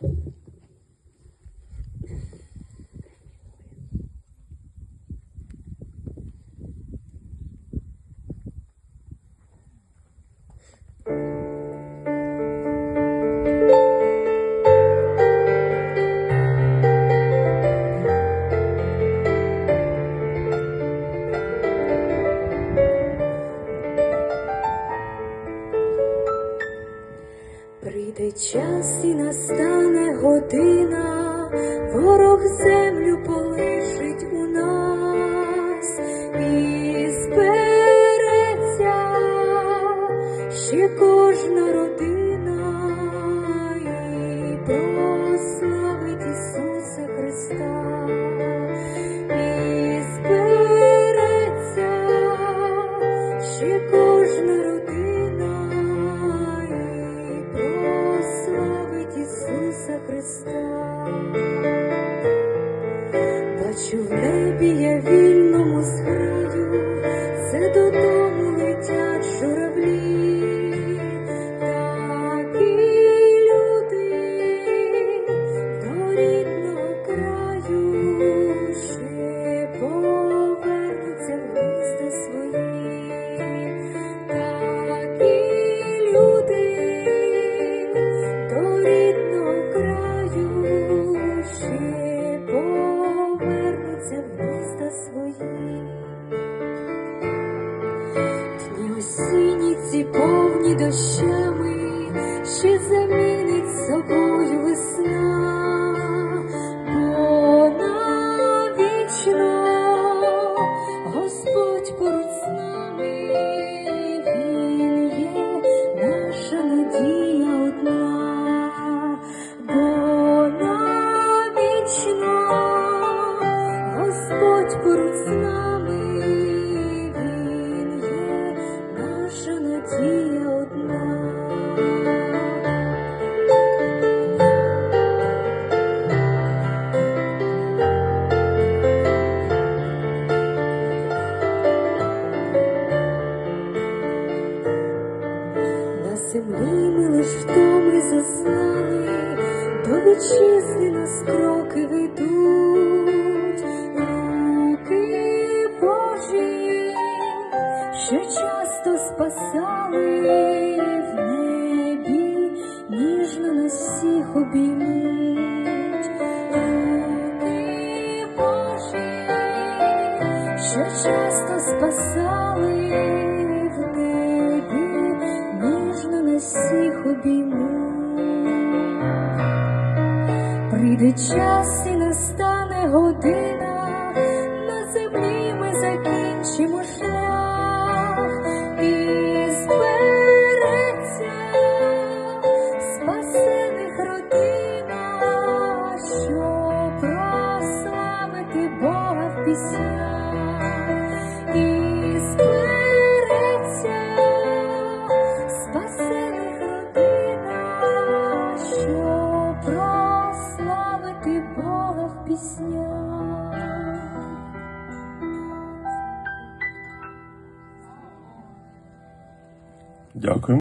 Прийде час і настане година, ворог землю полишить у нас і збереться ще кожна родина і прославить Ісуса Христа. І збереться ще кожна родина Христа. Бачу в небі я вільному скрию, це до додому Дні осінні ці повні дощами, вітчизни нас кроки ведуть, руки Божі, що часто спасали в небі, ніжно нас всіх обіймуть, руки Божі, що часто спасали в небі, ніжно нас всіх обіймуть. Прийде час і настане година, на землі ми закінчимо шлях. І збереться спасених родина, що прославити Бога в піснях. Дякую.